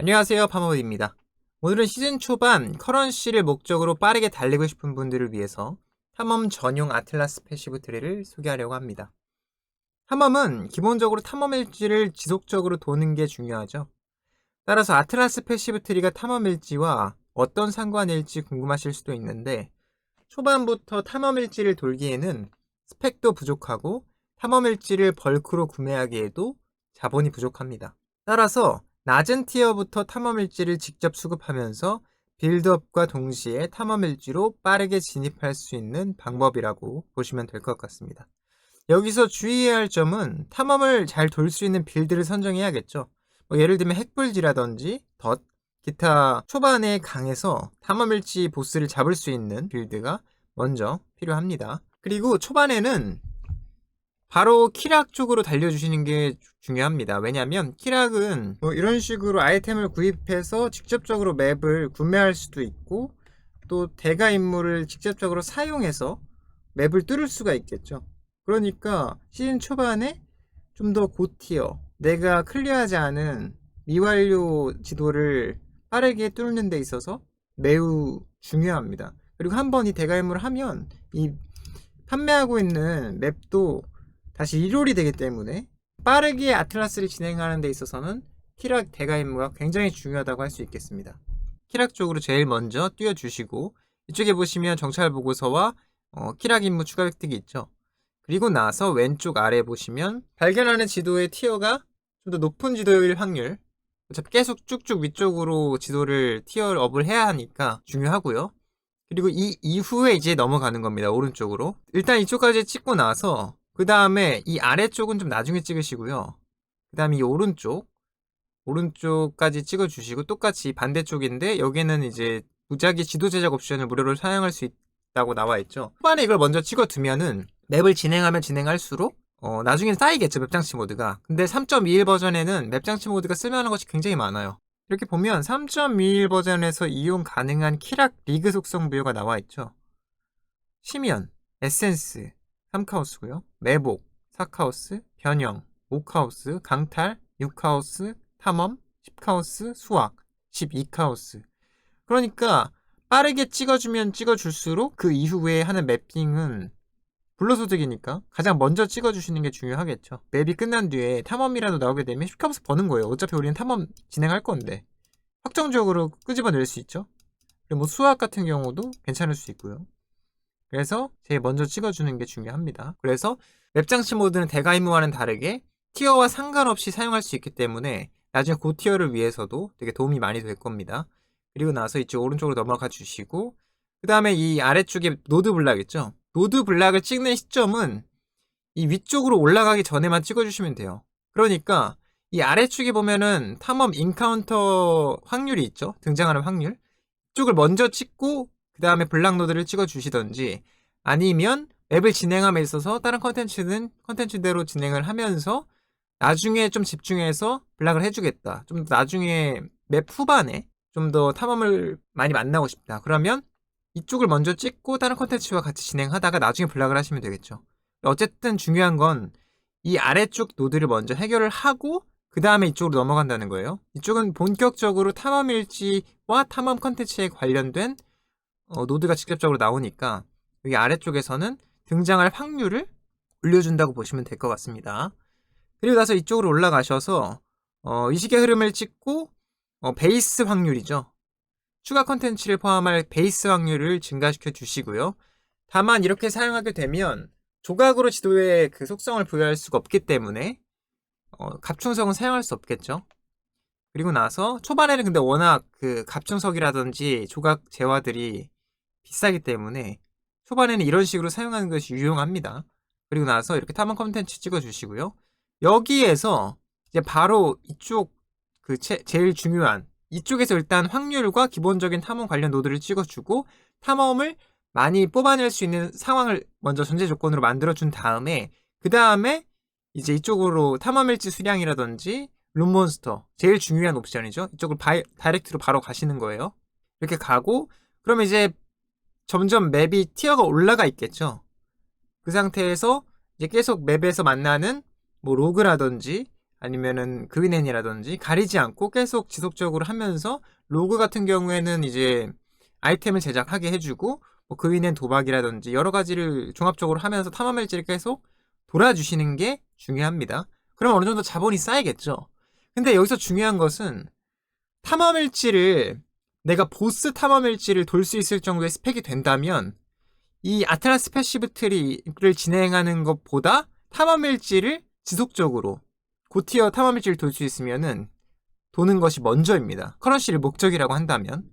안녕하세요 파머드입니다. 오늘은 시즌 초반 커런시를 목적으로 빠르게 달리고 싶은 분들을 위해서 탐험 전용 아틀라스 패시브 트리를 소개하려고 합니다. 탐험은 기본적으로 탐험 일지를 지속적으로 도는 게 중요하죠. 따라서 아틀라스 패시브 트리가 탐험 일지와 어떤 상관일지 궁금하실 수도 있는데 초반부터 탐험 일지를 돌기에는 스펙도 부족하고 탐험 일지를 벌크로 구매하기에도 자본이 부족합니다. 따라서 낮은 티어부터 탐험일지를 직접 수급하면서 빌드업과 동시에 탐험일지로 빠르게 진입할 수 있는 방법이라고 보시면 될 것 같습니다. 여기서 주의해야 할 점은 탐험을 잘 돌 수 있는 빌드를 선정해야겠죠. 뭐 예를 들면 핵불지라든지 덫, 기타 초반에 강해서 탐험일지 보스를 잡을 수 있는 빌드가 먼저 필요합니다. 그리고 초반에는 바로 키락 쪽으로 달려주시는 게 중요합니다. 왜냐하면 키락은 뭐 이런 식으로 아이템을 구입해서 직접적으로 맵을 구매할 수도 있고 또 대가 임무를 직접적으로 사용해서 맵을 뚫을 수가 있겠죠. 그러니까 시즌 초반에 좀 더 고티어 내가 클리어하지 않은 미완료 지도를 빠르게 뚫는 데 있어서 매우 중요합니다. 그리고 한 번 이 대가 임무를 하면 이 판매하고 있는 맵도 다시 리롤이 되기 때문에 빠르게 아틀라스를 진행하는 데 있어서는 키락 대가 임무가 굉장히 중요하다고 할 수 있겠습니다. 키락 쪽으로 제일 먼저 띄워주시고 이쪽에 보시면 정찰 보고서와 어, 키락 임무 추가 획득이 있죠. 그리고 나서 왼쪽 아래 보시면 발견하는 지도의 티어가 좀 더 높은 지도일 확률 어차피 계속 쭉쭉 위쪽으로 지도를 티어업을 해야 하니까 중요하고요. 그리고 이 이후에 이제 넘어가는 겁니다. 오른쪽으로. 일단 이쪽까지 찍고 나서 그 다음에 이 아래쪽은 좀 나중에 찍으시고요. 그 다음에 이 오른쪽, 오른쪽까지 찍어주시고 똑같이 반대쪽인데 여기는 이제 무작위 지도 제작 옵션을 무료로 사용할 수 있다고 나와 있죠. 초반에 이걸 먼저 찍어두면은 맵을 진행하면 진행할수록 어, 나중엔 쌓이겠죠, 맵장치 모드가. 근데 3.21 버전에는 맵장치 모드가 쓸만한 것이 굉장히 많아요. 이렇게 보면 3.21 버전에서 이용 가능한 키락 리그 속성 부여가 나와 있죠. 시면, 에센스, 3카우스고요. 매복, 4카우스, 변형, 5카우스, 강탈, 6카우스, 탐험, 10카우스, 수학, 12카우스. 그러니까 빠르게 찍어주면 찍어줄수록 그 이후에 하는 맵핑은 불로소득이니까 가장 먼저 찍어주시는 게 중요하겠죠. 맵이 끝난 뒤에 탐험이라도 나오게 되면 10카우스 버는 거예요. 어차피 우리는 탐험 진행할 건데. 확정적으로 끄집어낼 수 있죠. 그리고 뭐 수학 같은 경우도 괜찮을 수 있고요. 그래서 제일 먼저 찍어주는 게 중요합니다. 그래서 웹장치 모드는 대가 임무와는 다르게 티어와 상관없이 사용할 수 있기 때문에 나중에 고 티어를 위해서도 되게 도움이 많이 될 겁니다. 그리고 나서 이쪽 오른쪽으로 넘어가 주시고 그 다음에 이 아래쪽에 노드 블락 있죠? 노드 블락을 찍는 시점은 이 위쪽으로 올라가기 전에만 찍어주시면 돼요. 그러니까 이 아래쪽에 보면은 탐험 인카운터 확률이 있죠? 등장하는 확률. 이쪽을 먼저 찍고 그 다음에 블락 노드를 찍어 주시던지 아니면 맵을 진행함에 있어서 다른 컨텐츠는 컨텐츠대로 진행을 하면서 나중에 좀 집중해서 블락을 해주겠다. 좀 나중에 맵 후반에 좀 더 탐험을 많이 만나고 싶다. 그러면 이쪽을 먼저 찍고 다른 컨텐츠와 같이 진행하다가 나중에 블락을 하시면 되겠죠. 어쨌든 중요한 건 이 아래쪽 노드를 먼저 해결을 하고 그 다음에 이쪽으로 넘어간다는 거예요. 이쪽은 본격적으로 탐험 일지와 탐험 컨텐츠에 관련된 어, 노드가 직접적으로 나오니까 여기 아래쪽에서는 등장할 확률을 올려준다고 보시면 될 것 같습니다. 그리고 나서 이쪽으로 올라가셔서 어, 이식의 흐름을 찍고 어, 베이스 확률이죠. 추가 컨텐츠를 포함할 베이스 확률을 증가시켜 주시고요. 다만 이렇게 사용하게 되면 조각으로 지도에 그 속성을 부여할 수가 없기 때문에 어, 갑충석은 사용할 수 없겠죠. 그리고 나서 초반에는 근데 워낙 그 갑충석이라든지 조각 재화들이 비싸기 때문에 초반에는 이런 식으로 사용하는 것이 유용합니다. 그리고 나서 이렇게 탐험 컨텐츠 찍어주시고요. 여기에서 이제 바로 이쪽 그 제, 제일 중요한 이쪽에서 일단 확률과 기본적인 탐험 관련 노드를 찍어주고 탐험을 많이 뽑아낼 수 있는 상황을 먼저 전제 조건으로 만들어준 다음에 그 다음에 이제 이쪽으로 탐험일지 수량이라든지 룸몬스터 제일 중요한 옵션이죠. 이쪽을 바이, 다이렉트로 바로 가시는 거예요. 이렇게 가고 그러면 이제 점점 맵이 티어가 올라가 있겠죠. 그 상태에서 이제 계속 맵에서 만나는 뭐 로그라든지 아니면은 그윈엔이라든지 가리지 않고 계속 지속적으로 하면서 로그 같은 경우에는 이제 아이템을 제작하게 해주고 뭐 그윈엔 도박이라든지 여러 가지를 종합적으로 하면서 탐험일지를 계속 돌아주시는 게 중요합니다. 그럼 어느 정도 자본이 쌓이겠죠. 근데 여기서 중요한 것은 탐험일지를 내가 보스 탐험일지를 돌 수 있을 정도의 스펙이 된다면 이 아틀라스 패시브 트리를 진행하는 것보다 탐험일지를 지속적으로 고티어 탐험일지를 돌 수 있으면은 도는 것이 먼저입니다. 커런시를 목적이라고 한다면.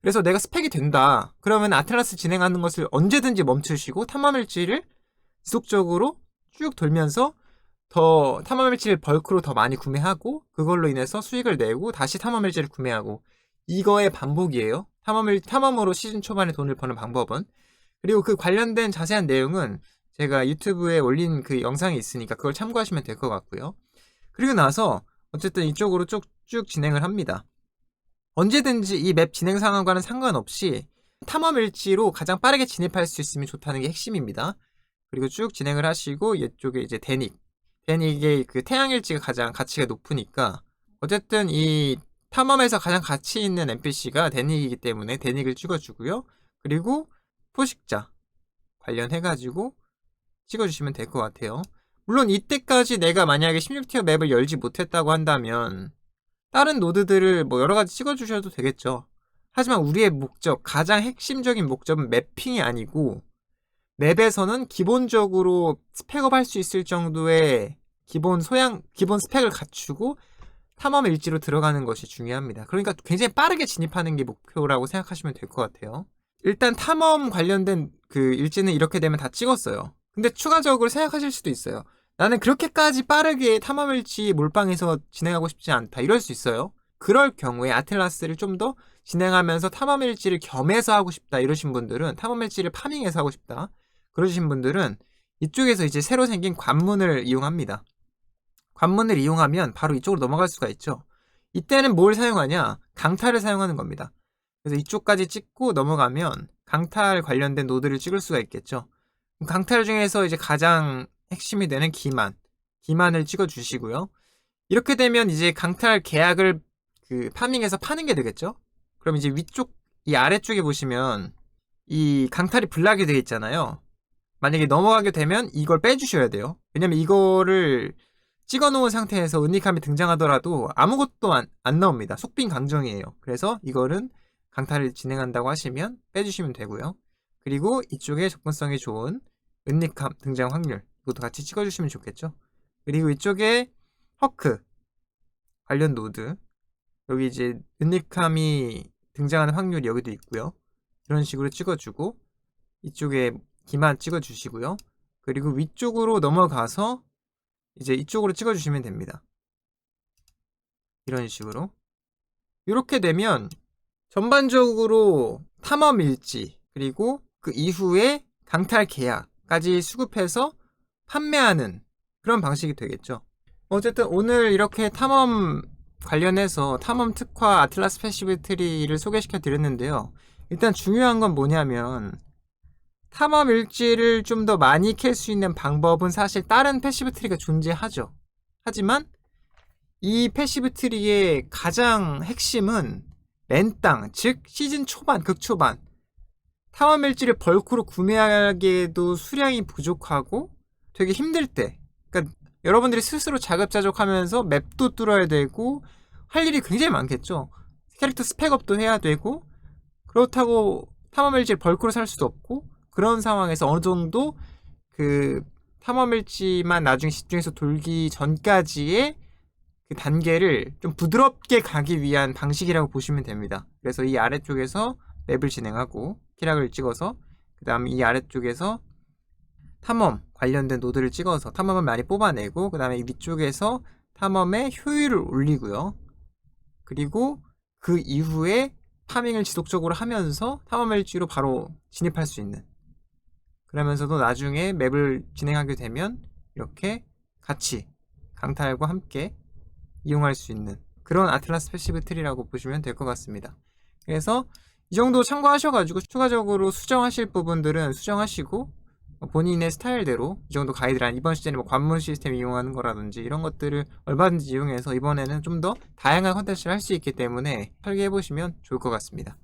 그래서 내가 스펙이 된다. 그러면 아틀라스 진행하는 것을 언제든지 멈추시고 탐험일지를 지속적으로 쭉 돌면서 더 탐험일지를 벌크로 더 많이 구매하고 그걸로 인해서 수익을 내고 다시 탐험일지를 구매하고 이거의 반복이에요. 탐험을 탐험으로 시즌 초반에 돈을 버는 방법은 그리고 그 관련된 자세한 내용은 제가 유튜브에 올린 그 영상이 있으니까 그걸 참고하시면 될 것 같고요. 그리고 나서 어쨌든 이쪽으로 쭉 쭉 진행을 합니다. 언제든지 이 맵 진행 상황과는 상관없이 탐험 일지로 가장 빠르게 진입할 수 있으면 좋다는 게 핵심입니다. 그리고 쭉 진행을 하시고 이쪽에 이제 데닉, 데닉의 그 태양 일지가 가장 가치가 높으니까 어쨌든 이 탐험에서 가장 가치 있는 NPC가 데닉이기 때문에 데닉을 찍어주고요. 그리고 포식자 관련해가지고 찍어주시면 될 것 같아요. 물론 이때까지 내가 만약에 16티어 맵을 열지 못했다고 한다면 다른 노드들을 뭐 여러 가지 찍어주셔도 되겠죠. 하지만 우리의 목적, 가장 핵심적인 목적은 맵핑이 아니고 맵에서는 기본적으로 스펙업 할 수 있을 정도의 기본 소양, 기본 스펙을 갖추고 탐험 일지로 들어가는 것이 중요합니다. 그러니까 굉장히 빠르게 진입하는 게 목표라고 생각하시면 될 것 같아요. 일단 탐험 관련된 그 일지는 이렇게 되면 다 찍었어요. 근데 추가적으로 생각하실 수도 있어요. 나는 그렇게까지 빠르게 탐험 일지 몰빵해서 진행하고 싶지 않다. 이럴 수 있어요. 그럴 경우에 아틀라스를 좀 더 진행하면서 탐험 일지를 겸해서 하고 싶다. 이러신 분들은 탐험 일지를 파밍해서 하고 싶다. 그러신 분들은 이쪽에서 이제 새로 생긴 관문을 이용합니다. 관문을 이용하면 바로 이쪽으로 넘어갈 수가 있죠. 이때는 뭘 사용하냐? 강탈을 사용하는 겁니다. 그래서 이쪽까지 찍고 넘어가면 강탈 관련된 노드를 찍을 수가 있겠죠. 강탈 중에서 이제 가장 핵심이 되는 기만, 기만을 찍어 주시고요. 이렇게 되면 이제 강탈 계약을 그 파밍해서 파는 게 되겠죠. 그럼 이제 위쪽 이 아래쪽에 보시면 이 강탈이 블락이 되어 있잖아요. 만약에 넘어가게 되면 이걸 빼주셔야 돼요. 왜냐면 이거를 찍어 놓은 상태에서 은닉함이 등장하더라도 아무것도 안, 안 나옵니다. 속빈 강정이에요. 그래서 이거는 강탈을 진행한다고 하시면 빼주시면 되고요. 그리고 이쪽에 접근성이 좋은 은닉함 등장 확률 이것도 같이 찍어주시면 좋겠죠. 그리고 이쪽에 허크 관련 노드 여기 이제 은닉함이 등장하는 확률이 여기도 있고요. 이런 식으로 찍어주고 이쪽에 기만 찍어주시고요. 그리고 위쪽으로 넘어가서 이제 이쪽으로 찍어주시면 됩니다. 이런 식으로 이렇게 되면 전반적으로 탐험 일지 그리고 그 이후에 강탈 계약까지 수급해서 판매하는 그런 방식이 되겠죠. 어쨌든 오늘 이렇게 탐험 관련해서 탐험 특화 아틀라스 패시브 트리를 소개시켜 드렸는데요. 일단 중요한 건 뭐냐면 탐험 일지를 좀 더 많이 캘 수 있는 방법은 사실 다른 패시브 트리가 존재하죠. 하지만 이 패시브 트리의 가장 핵심은 맨땅, 즉 시즌 초반, 극초반 탐험 일지를 벌크로 구매하기에도 수량이 부족하고 되게 힘들 때 그러니까 여러분들이 스스로 자급자족하면서 맵도 뚫어야 되고 할 일이 굉장히 많겠죠. 캐릭터 스펙업도 해야 되고 그렇다고 탐험 일지를 벌크로 살 수도 없고 그런 상황에서 어느 정도 그 탐험일지만 나중에 집중해서 돌기 전까지의 그 단계를 좀 부드럽게 가기 위한 방식이라고 보시면 됩니다. 그래서 이 아래쪽에서 맵을 진행하고 키락을 찍어서 그 다음에 이 아래쪽에서 탐험 관련된 노드를 찍어서 탐험을 많이 뽑아내고 그 다음에 위쪽에서 탐험의 효율을 올리고요. 그리고 그 이후에 파밍을 지속적으로 하면서 탐험 일지로 바로 진입할 수 있는 그러면서도 나중에 맵을 진행하게 되면 이렇게 같이 강탈과 함께 이용할 수 있는 그런 아틀라스 패시브 트리라고 보시면 될 것 같습니다. 그래서 이 정도 참고하셔가지고 추가적으로 수정하실 부분들은 수정하시고 뭐 본인의 스타일대로 이 정도 가이드라인 이번 시즌에 뭐 관문 시스템 이용하는 거라든지 이런 것들을 얼마든지 이용해서 이번에는 좀 더 다양한 컨텐츠를 할 수 있기 때문에 설계해 보시면 좋을 것 같습니다.